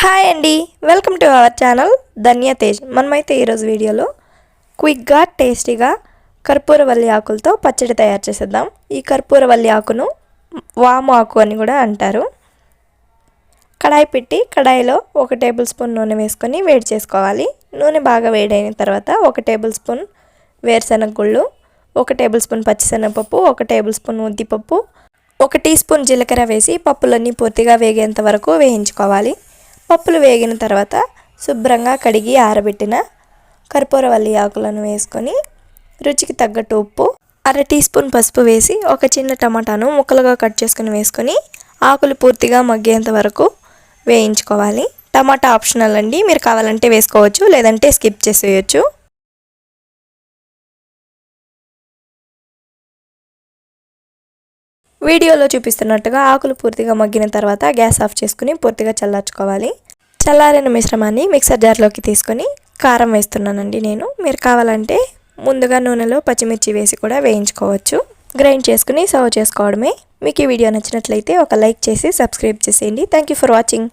Hi అండి. Welcome to our channel Dhanya Tej. మనమైతే ఈరోజు వీడియోలో క్విక్గా టేస్టీగా కర్పూరవల్లి ఆకులతో పచ్చడి తయారు చేసేద్దాం. ఈ కర్పూరవల్లి ఆకును వాము ఆకు అని కూడా అంటారు. కడాయి పెట్టి కడాయిలో ఒక టేబుల్ స్పూన్ నూనె వేసుకొని వేడి చేసుకోవాలి. నూనె బాగా వేడైన తర్వాత ఒక టేబుల్ స్పూన్ వేరుశనగ గుళ్ళు ఒక టేబుల్ స్పూన్ పచ్చిశనగపప్పు ఒక టేబుల్ స్పూన్ ఉద్దిపప్పు ఒక టీ స్పూన్ జీలకర్ర వేసి పప్పులన్నీ పూర్తిగా వేగేంత వరకు వేయించుకోవాలి. పప్పులు వేగిన తర్వాత శుభ్రంగా కడిగి ఆరబెట్టిన కర్పూరవల్లి ఆకులను వేసుకొని రుచికి తగ్గట్టు ఉప్పు అర టీ స్పూన్ పసుపు వేసి ఒక చిన్న టమాటాను ముక్కలుగా కట్ చేసుకుని వేసుకొని ఆకులు పూర్తిగా మగ్గేంత వరకు వేయించుకోవాలి. టమాటా ఆప్షనల్ అండి. మీరు కావాలంటే వేసుకోవచ్చు లేదంటే స్కిప్ చేసేయచ్చు. వీడియోలో చూపిస్తున్నట్టుగా ఆకులు పూర్తిగా మగ్గిన తర్వాత గ్యాస్ ఆఫ్ చేసుకుని పూర్తిగా చల్లార్చుకోవాలి. చల్లారిన మిశ్రమాన్ని మిక్సర్ జార్లోకి తీసుకొని కారం వేస్తున్నానండి నేను. మీరు కావాలంటే ముందుగా నూనెలో పచ్చిమిర్చి వేసి కూడా వేయించుకోవచ్చు. గ్రైండ్ చేసుకుని సర్వ్ చేసుకోవడమే. మీకు ఈ వీడియో నచ్చినట్లయితే ఒక లైక్ చేసి సబ్స్క్రైబ్ చేసేయండి. Thank you for watching